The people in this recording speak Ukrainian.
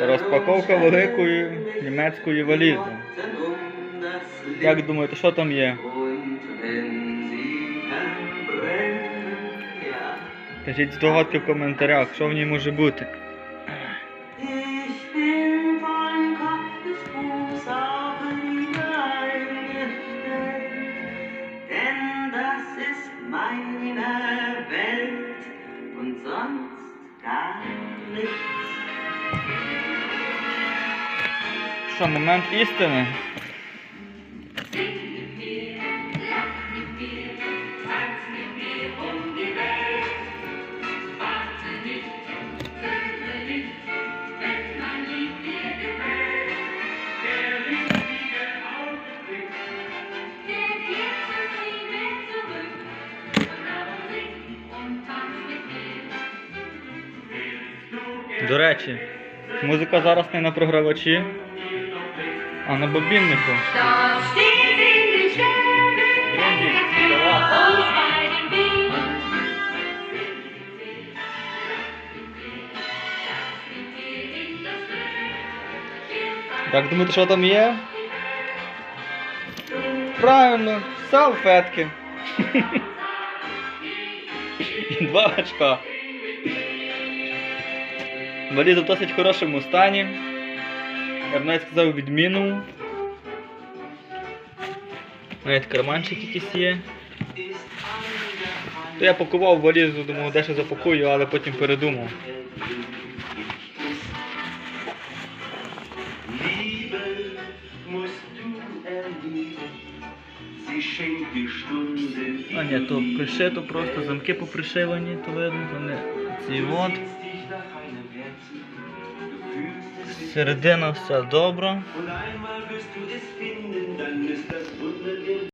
Розпаковка великої німецької валізи. Як думаєте, що там є? Кажіть здогадки в коментарях, що в ній може бути. Meine Welt und sonst gar nichts. Що, момент істини? До речі, музика зараз не на програвачі, а на бобіннику. Як думаєте, що там є? Правильно, салфетки. Два очка. Валіза в досить хорошому стані. Я б навіть сказав відмінному. Навіть карманчик якийсь є. То я пакував валізу, думав, дещо запакую, але потім передумав. А ні, то пришито просто замки попришивані, то видно, вони ці от середина все добре.